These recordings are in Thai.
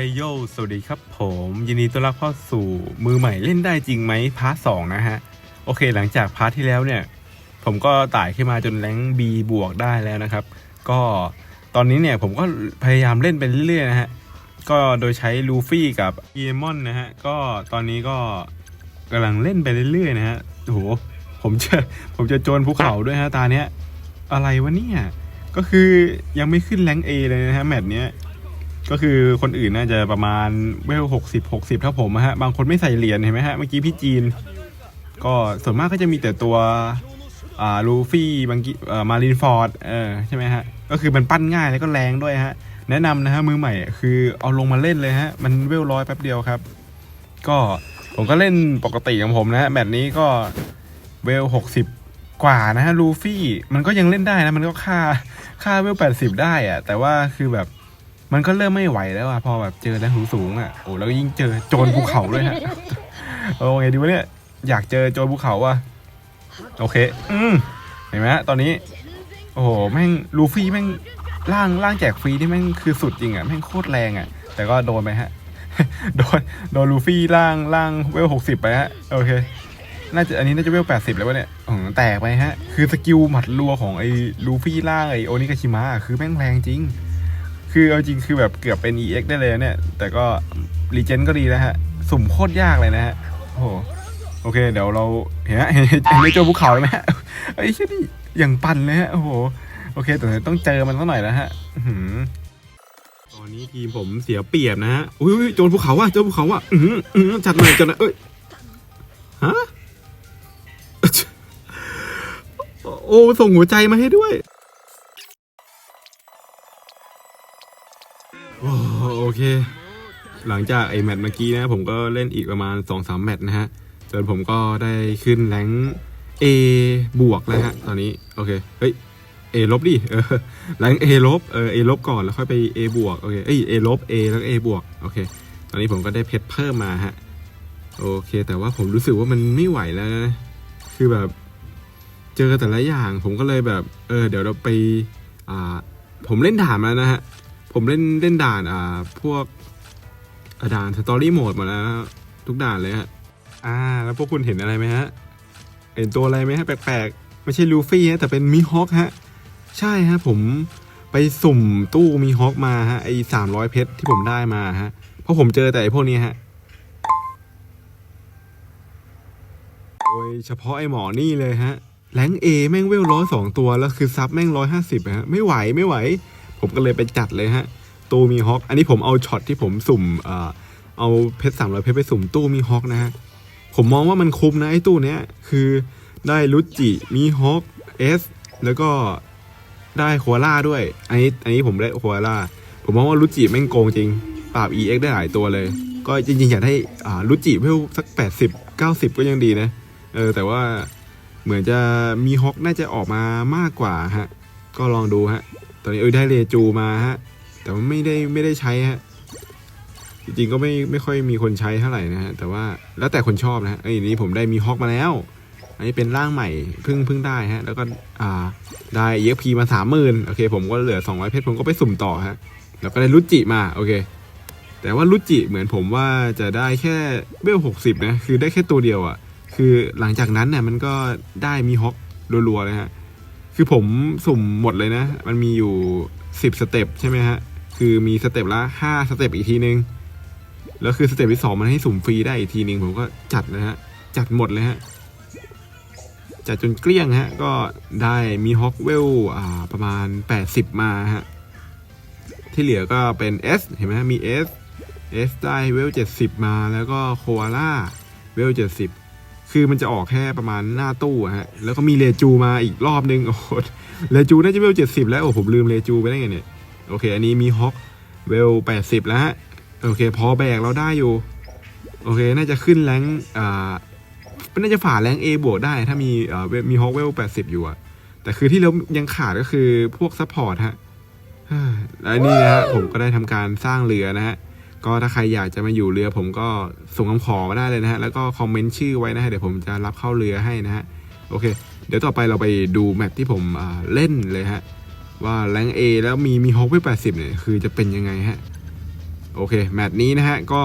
ฮ้ยโยสวัสดีครับผม ยินดีต้อนรับเข้าสู่มือใหม่เล่นได้จริงไหมพาร์ทสองนะฮะ โอเค หลังจากพาร์ทที่แล้วเนี่ย ผมก็ไต่ขึ้นมาจนแรง B บวกได้แล้วนะครับ ก็ตอนนี้เนี่ยผมก็พยายามเล่นไปเรื่อยๆนะฮะ ก็โดยใช้ลูฟี่กับเอมอนนะฮะ ก็ตอนนี้ก็กำลังเล่นไปเรื่อยๆนะฮะโอ้โหผมจะผมจะโจรภูเขาด้วยฮะตาเนี้ยอะไรวะเนี่ยก็คือยังไม่ขึ้นแรงเอเลยนะฮะแมตช์เนี้ย ก็คือคนอื่นน่าจะประมาณเวลหกสิบหกสิบเท่าผมฮะ บางคนไม่ใส่เหรียญเห็นไหมฮะ เมื่อกี้พี่จีน ก็ส่วนมากก็จะมีแต่ตัวอ่าลูฟี่บางกีเอ่อมารินฟอร์ดเออใช่ไหมฮะ ก็คือมันปั้นง่ายแล้วก็แรงด้วยฮะ แนะนำนะฮะมือใหม่ คือเอาลงมาเล่นเลยฮะ มันเวลร้อยแป๊บเดียวครับ ก็ผมก็เล่นปกติของผมนะฮะแบบนี้ก็เวลหกสิบกว่านะฮะลูฟี่มันก็ยังเล่นได้นะ มันก็ค่าค่าเวลแปดสิบได้อะแต่ว่าคือแบบ มันก็เริ่มไม่ไหวแล้วอะพอแบบเจอแรงสูงๆอะโอ้แล้วยิ่งเจอโจรภูเขาด้วยฮะเออไงดีวะเนี่ยอยากเจอโจรภูเขาอะโอเค อืมเห็นไหมฮะตอนนี้ โอ้โหแม่งลูฟี่แม่งร่างร่างแจกฟรีที่แม่งคือสุดจริงอะแม่งโคตรแรงอะแต่ก็โดนไปฮะโดนโดนลูฟี่ร่างร่างเวลหกสิบไปฮะโอเคน่าจะอันนี้น่าจะเวลแปดสิบแล้ววะเนี่ยอ๋อแตกไปฮะ คือสกิลหมัดรัวของไอ้ลูฟี่ร่างไอ้โอนิกาชิมะคือแม่งแรงจริง คือเอาจริงคือแบบเกือบเป็น EX ได้เลยเนี่ย แต่ก็รีเจนก็ดีนะฮะ สุ่มโคตรยากเลยนะฮะ โอ้โห โอเค เดี๋ยวเราเห็นไหมเห็นเห็นในโจภูเขาไหมฮะไอ้เชี่นี่อย่างปั่นเลยฮะ โอ้โห โอเค แต่ต้องเจอมันสักหน่อยแล้วฮะอือตอนนี้ทีมผมเสียเปรียบนะฮะ อุ้ยอุ้ยโจรภูเขาว่ะโจรภูเขาว่ะอือหืออือหือจัดหน่อยจัดหน่อยเอ้ย ฮะ โอ้ ส่งหัวใจมาให้ด้วย เค หลังจากไอ้แมตช์เมื่อกี้นะผมก็เล่นอีกประมาณ2อสามแมตช์นะฮะ จนผมก็ได้ขึ้นแรงเอบวกแล้วฮะ ตอนนี้ โอเค เฮ้ยเอลบดิเออแรงเอลบเออเอลบก่อนแล้วค่อยไปเอบวกโอเคเอ้ยเอลบเอแล้วเอบวกโอเค ตอนนี้ผมก็ได้เพชรเพิ่มมาฮะโอเค แต่ว่าผมรู้สึกว่ามันไม่ไหวแล้วนะคือแบบเจอแต่ละอย่างผมก็เลยแบบ เออ เดี๋ยวเราไปอ่าผมเล่นด่ามแล้วนะฮะ ผมเล่นเล่นด่านอ่าพวกด่านสตอรี่โหมดหมดแล้วทุกด่านเลยฮะ อ่า แล้วพวกคุณเห็นอะไรไหมฮะ เห็นตัวอะไรไหมฮะ แปลกๆ ไม่ใช่ลูฟี่ฮะ แต่เป็นมิฮอคฮะ ใช่ฮะ ผมไปสุ่มตู้มิฮอคมาฮะ ไอ้สามร้อยเพชรที่ผมได้มาฮะ เพราะผมเจอแต่ไอ้พวกนี้ฮะ โดยเฉพาะไอ้หมอนี่เลยฮะ แรงเอแม่งเวลร้อยสองตัว แล้วคือซับแม่งร้อยห้าสิบฮะ ไม่ไหวไม่ไหว ผมก็เลยไปจัดเลยฮะ ตู้มีฮอคอันนี้ผมเอาช็อตที่ผมสุ่มเอ่อเอาเพชรสามร้อยเพชรไปสุ่มตู้มีฮอคนะฮะ ผมมองว่ามันคุ้มนะไอ้ตู้เนี้ย คือได้รุจิมีฮอคเอสแล้วก็ได้โคอาล่าด้วย อันนี้อันนี้ผมได้โคอาล่า ผมมองว่ารุจิแม่งโกงจริง ปราบ EX ได้หลายตัวเลย ก็จริงๆ อยากได้อ่ารุจิเวลสัก 80 90 ก็ยังดีนะ เออแต่ว่าเหมือนจะมีฮอคน่าจะออกมามากกว่าฮะ ก็ลองดูฮะ อนนี้เออได้เรจูมาฮะ แต่ว่าไม่ได้ไม่ได้ใช้ฮะ จริงๆก็ไม่ไม่ค่อยมีคนใช้เท่าไหร่นะฮะ แต่ว่าแล้วแต่คนชอบนะฮะไอ้นี้ผมได้มีฮอคมาแล้ว อันนี้เป็นร่างใหม่เพิ่งเพิ่งได้ฮะ แล้วก็อ่าได้ EXP มาสามหมื่นโอเค ผมก็เหลือสองร้อยเพชรผมก็ไปสุ่มต่อฮะ แล้วก็ได้รุจิมาโอเค แต่ว่ารุจิเหมือนผมว่าจะได้แค่เบลหกสิบนะ คือได้แค่ตัวเดียวอะ่ะ คือหลังจากนั้นเนี่ยมันก็ได้มีฮอครัวๆเลยฮะ คือผมสุ่มหมดเลยนะ มันมีอยู่สิบสเต็ปใช่ไหมฮะ คือมีสเต็ปละห้าสเต็ปอีกทีนึง แล้วคือสเต็ปที่สองมันให้สุ่มฟรีได้อีกทีนึง ผมก็จัดเลยฮะ จัดหมดเลยฮะ จัดจนเกลี้ยงฮะ ก็ได้มีฮอคเวลอ่าประมาณ 80 มาฮะ ที่เหลือก็เป็น S เห็นไหมมี S S ได้เวล 70 มาแล้วก็โคอาล่าเวล 70 คือมันจะออกแค่ประมาณหน้าตู้อะฮะ แล้วก็มีเลจูมาอีกรอบนึง โอ้โห เลจูน่าจะเวล70แล้ว โอ้ผมลืมเลจูไปได้ไงเนี่ย โอเค อันนี้มีฮอคเวล80แล้วฮะ โอเค พอแบกเราได้อยู่ โอเค น่าจะขึ้นแรงอ่าน่าจะฝ่าแรง A บวกได้ ถ้ามีเอ่อมีฮอคเวล80อยู่อะแต่คือที่เรายังขาดก็คือพวกซัพพอร์ตฮะและนี่นะฮะผมก็ได้ทำการสร้างเรือนะฮะ ก็ถ้าใครอยากจะมาอยู่เรือผมก็ส่งคำขอมาได้เลยนะฮะ แล้วก็คอมเมนต์ชื่อไว้นะฮะ เดี๋ยวผมจะรับเข้าเรือให้นะฮะ โอเค เดี๋ยวต่อไปเราไปดูแมปที่ผมเล่นเลยฮะ ว่าแรง A แล้วมีมีฮอคเวล80เนี่ย คือจะเป็นยังไงฮะ โอเค แมตช์นี้นะฮะ ก็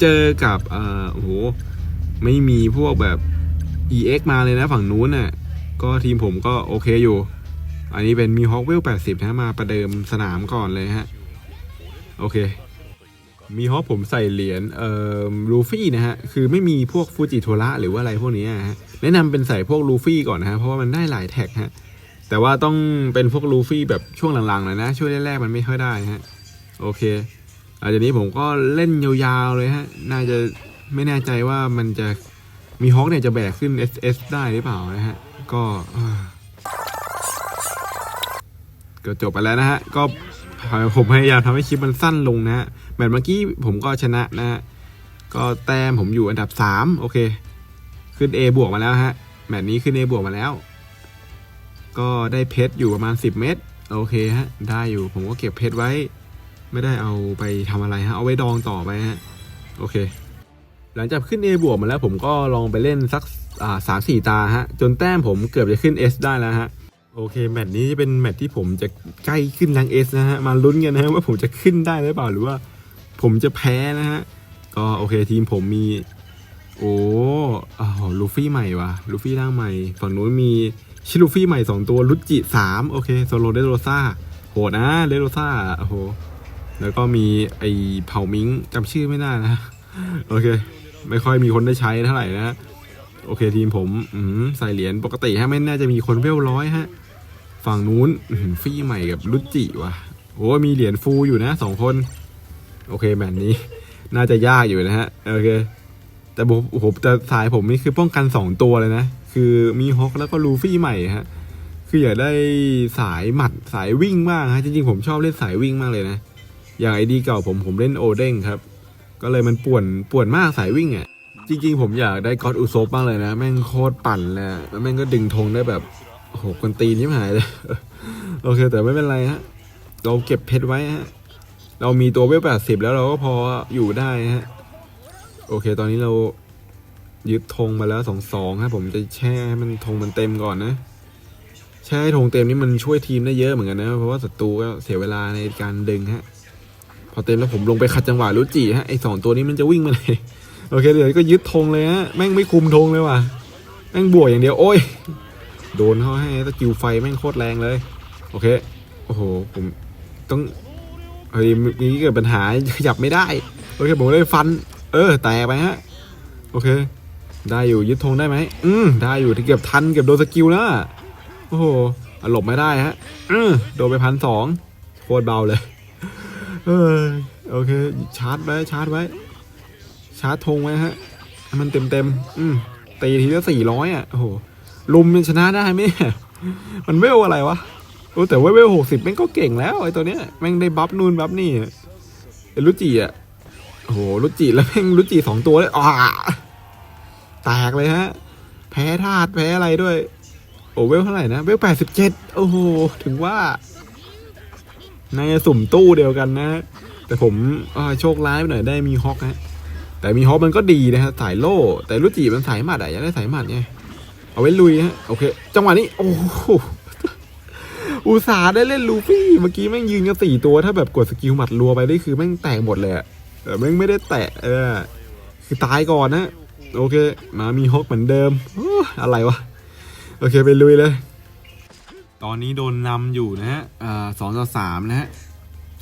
เจอกับเอ่อโอ้โห ไม่มีพวกแบบ EX มาเลยนะฝั่งนู้นน่ะ ก็ทีมผมก็โอเคอยู่ อันนี้เป็นมีฮอกเวล80นะมาประเดิมสนามก่อนเลยฮะ โอเค มีฮอผมใส่เหรียญเอ่อลูฟี่นะฮะ คือไม่มีพวกฟูจิโทระหรือว่าอะไรพวกนี้อะฮะ แนะนำเป็นใส่พวกลูฟี่ก่อนนะฮะ เพราะว่ามันได้หลายแท็กฮะ แต่ว่าต้องเป็นพวกลูฟี่แบบช่วงหลังๆหน่อยนะ ช่วงแรกๆมันไม่ค่อยได้ฮะ โอเคหลังจากนี้ผมก็เล่นยาวๆเลยฮะ น่าจะไม่แน่ใจว่ามันจะมีฮอกเนี่ยจะแบกขึ้น SS ได้หรือเปล่านะฮะ ก็ก็จบไปแล้วนะฮะ ก็ผมพยายามทำให้คลิปมันสั้นลงนะฮะ แมตช์เมื่อกี้ผมก็ชนะนะฮะก็แต้มผมอยู่อันดับ 3 โอเค ขึ้น A บวกมาแล้วฮะ แมตช์นี้ขึ้น A บวกมาแล้ว ก็ได้เพชรอยู่ประมาณ 10 เม็ดโอเคฮะ ได้อยู่ผมก็เก็บเพชรไว้ ไม่ได้เอาไปทำอะไรฮะ เอาไว้ดองต่อไปฮะ โอเค หลังจากขึ้น A บวกมาแล้ว ผมก็ลองไปเล่นสักสามสี่ตาฮะ จนแต้มผมเกือบจะขึ้น S ได้แล้วฮะโอเค แมตช์นี้จะเป็นแมตช์ที่ผมจะใกล้ขึ้นแรง S นะฮะ มาลุ้นกันนะฮะว่าผมจะขึ้นได้หรือเปล่าหรือว่า ผมจะแพ้นะฮะ ก็โอเคทีมผมมี โอ้อ้าวลูฟี่ใหม่วะลูฟี่ร่างใหม่ ฝั่งนู้นมีชิลูฟี่ใหม่สองตัวลุจิสามโอเคโซโลเดโรซ่าโหดนะเดโรซ่าโอ้โหแล้วก็มีไอเผ่ามิงจำชื่อไม่ได้นะ โอเค ไม่ค่อยมีคนได้ใช้เท่าไหร่นะโอเคทีมผมอืมใส่เหรียญปกติฮะไม่น่าจะมีคนเวลร้อยฮะ ฝั่งนู้นฟี่ใหม่กับลุจิว่ะโอ้มีเหรียญฟูอยู่นะสองคน โอเคแมตช์นี้ น่าจะยากอยู่นะฮะ โอเค แต่ผมโอ้โหแต่สายผมนี่คือป้องกันสองตัวเลยนะ คือมีฮอกแล้วก็ลูฟี่ใหม่ฮะ คืออยากได้สายหมัดสายวิ่งมากฮะ จริงๆผมชอบเล่นสายวิ่งมากเลยนะ อย่างไอดีเก่าผมผมเล่นโอเด้งครับ ก็เลยมันป่วนป่วนมากสายวิ่งอะ จริง ๆ ผมอยากได้ก็อดอุซบมากเลยนะ แม่งโคตรปั่นเลยอะแล้วแม่งก็ดึงธงได้แบบโอ้โหคนตีนยิ่หายเลย โอเคแต่ไม่เป็นไรฮะ เราเก็บเพชรไว้ฮะ เรามีตัวเวลแปดสิบแล้วเราก็พออยู่ได้ฮะ โอเค ตอนนี้เรายึดธงมาแล้วสองสองครับผมจะแช่ให้มันธงมันเต็มก่อนนะ แช่ให้ธงเต็มนี่มันช่วยทีมได้เยอะเหมือนกันนะ เพราะว่าศัตรูก็เสียเวลาในการดึงฮะ พอเต็มแล้วผมลงไปขัดจังหวะรุจิฮะไอสองตัวนี้มันจะวิ่งมาไหนโอเคเดี๋ยวก็ยึดธงเลยฮะแม่งไม่คุมธงเลยว่ะแม่งบวกอย่างเดียวโอ้ยโดนเขาให้สกิลไฟแม่งโคตรแรงเลย โอเค โอ้โห ผมต้อง เฮ้ยมีเกิดปัญหาขยับไม่ได้ โอเคผมเลยฟัน เออ แตกไปฮะ โอเค ได้อยู่ยึดธงได้ไหม อืมได้อยู่ที่เกือบทันเกือบโดนสกิลแล้วอะโอ้โหหลบไม่ได้ฮะ อืมโดนไปพันสองโคตรเบาเลย เออโอเค ชาร์จไว้ ชาร์จไว้ ชาร์จธงไว้ฮะ มันเต็มเต็มอืมตีทีละสี่ร้อยอะ โอ้โหลุมชนะได้ไหมเนี่ยมันเวลอะไรวะ โอ้แต่ว่าเวลหกสิบแม่งก็เก่งแล้วไอ้ตัวเนี้ยแม่งได้บัฟนู่นบัฟนี่ไอ้ลุจิอะโอ้โหลุจิแล้วแม่งลุจิสองตัวเลยอ่าแตกเลยฮะ แพ้ธาตุแพ้อะไรด้วย โอ้เวลเท่าไหร่นะเวลแปดสิบเจ็ดโอ้โหถึงว่าในสุ่มตู้เดียวกันนะ แต่ผมโชคร้ายไปหน่อยได้มีฮอกนะแต่มีฮอกมันก็ดีนะฮะสายโล่ แต่ลุจิมันสายหมัดอะอยากได้สายหมัดไงเอาไว้ลุยฮะโอเค จังหวะนี้ โอ้โห อุตส่าห์ได้เล่นลูฟี่เมื่อกี้แม่งยืนกันสี่ตัวถ้าแบบกดสกิลหมัดรัวไปได้คือแม่งแตกหมดเลยแต่แม่งไม่ได้แตะเออคือตายก่อนนะโอเค มามีฮอกเหมือนเดิมออะไรวะ โอเคไปลุยเลย ตอนนี้โดนนำอยู่นะฮะสองต่อสามนะฮะ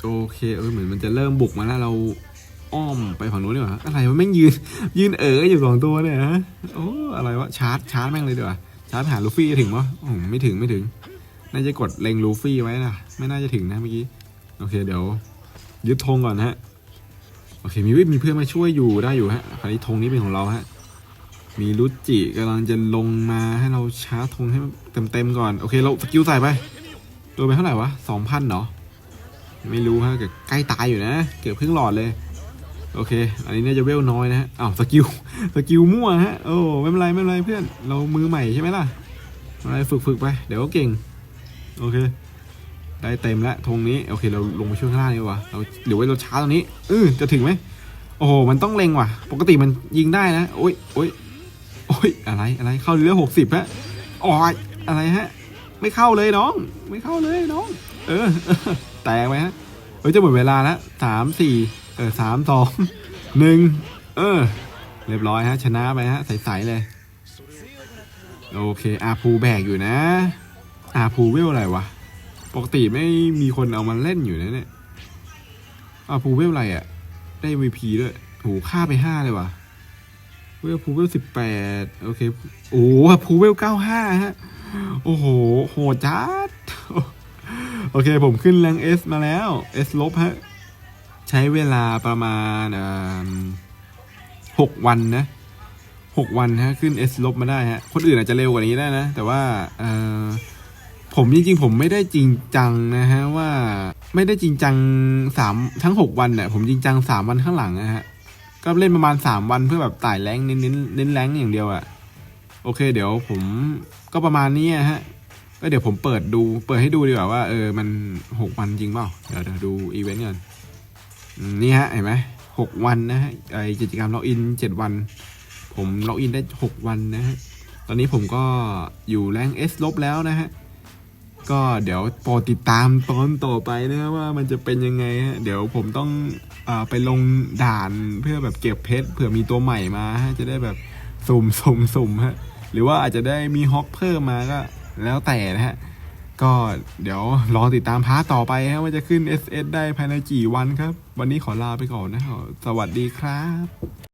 โอเคเออเหมือนมันจะเริ่มบุกมาแล้วเราอ้อมไปฝั่งนู้นดีกว่าอะไรวะแม่งยืน ยืนเอ๋ออยู่สองตัวเนี่ยฮะโอ้อะไรวะชาร์จชาร์จแม่งเลยดีกว่าชาร์จหาลูฟี่จะถึงปะอ๋อไม่ถึงไม่ถึง น่าจะกดเล็งลูฟี่ไว้นะไม่น่าจะถึงนะเมื่อกี้ โอเคเดี๋ยวยึดธงก่อนฮะ โอเคมีวิมีเพื่อนมาช่วยอยู่ได้อยู่ฮะคราวนี้ธงนี้เป็นของเราฮะ มีรุจิกำลังจะลงมาให้เราชาร์จธงให้เต็มๆก่อน โอเคเราสกิลใส่ไปโดนไปเท่าไหร่วะสองพันเนาะไม่รู้ฮะแต่ใกล้ตายอยู่นะ เกือบครึ่งหลอดเลย โอเค อันนี้น่าจะเวลน้อยนะฮะ อ้าวสกิลสกิลมั่วฮะ โอ้ไม่เป็นไรไม่เป็นไรเพื่อน เรามือใหม่ใช่ไหมล่ะไม่เป็นไรฝึกฝึกไป เดี๋ยวก็เก่ง โอเค ได้เต็มแล้วธงนี้ โอเค เราลงไปช่วยข้างล่างดีกว่าเราหรือว่าเราช้าตรงนี้เออจะถึงไหมโอ้โห มันต้องเล็งว่ะ ปกติมันยิงได้นะ โอ้ยโอ้ยโอ้ยอะไรอะไร เข้าเรือหกสิบฮะอ๋ออะไรฮะ ไม่เข้าเลยน้อง ไม่เข้าเลยน้อง เออ แตกไปฮะ เฮ้ย จะหมดเวลาแล้วสามสี่เออสามสองหนึ่งเออ เรียบร้อยฮะ ชนะไปฮะ ใสๆเลย โอเค อาภูแบกอยู่นะ อาภูเวลอะไรวะ ปกติไม่มีคนเอามาเล่นอยู่นะเนี่ยอาภูเวลอะไรอะ่ะ ได้ VP ด้วยโหฆ่าไปห้าเลยว่ะเวลภูเวลสิบแปดโอเค โอ้อาภูเวลเก้าห้าฮะ โอ้โห โหดจัด โอเค ผมขึ้นแรง S มาแล้ว S ลบฮะ ใช้เวลาประมาณหกวันนะหกวันฮะ ขึ้น S ลบมาได้ฮะ คนอื่นอาจจะเร็วกว่านี้ได้นะ แต่ว่า เออ ผมจริงๆผมไม่ได้จริงจังนะฮะว่าไม่ได้จริงจังสามทั้งหกวันเนี่ยผมจริงจังสามวันข้างหลังนะฮะก็เล่นประมาณสามวันเพื่อแบบไต่แรงเน้นเน้นเน้นแรงอย่างเดียวอะโอเค เดี๋ยวผมก็ประมาณนี้อะฮะก็เดี๋ยวผมเปิดดู เปิดให้ดูดีกว่าว่าเออมันหกวันจริงเปล่าเดี๋ยวเดี๋ยวดูอีเวนต์ก่อนนี่ฮะเห็นไหมหกวันนะฮะไอกิจกรรมล็อกอินเจ็ดวัน ผมล็อกอินได้หกวันนะฮะตอนนี้ผมก็อยู่แรง S ลบแล้วนะฮะ ก็เดี๋ยวโปรดติดตามตอนต่อไปนะว่ามันจะเป็นยังไงฮะเดี๋ยวผมต้องอไปลงด่านเพื่อแบบเก็บเพชรเผื่อมีตัวใหม่มาฮะจะได้แบบสุ่มสุ่มสุ่มฮะหรือว่าอาจจะได้มีฮอกเพิ่มมาก็แล้วแต่นะฮะก็เดี๋ยวรอติดตามพาร์ทต่อไปฮะว่าจะขึ้น SS ได้ภายในกี่วันครับ วันนี้ขอลาไปก่อนนะครับสวัสดีครับ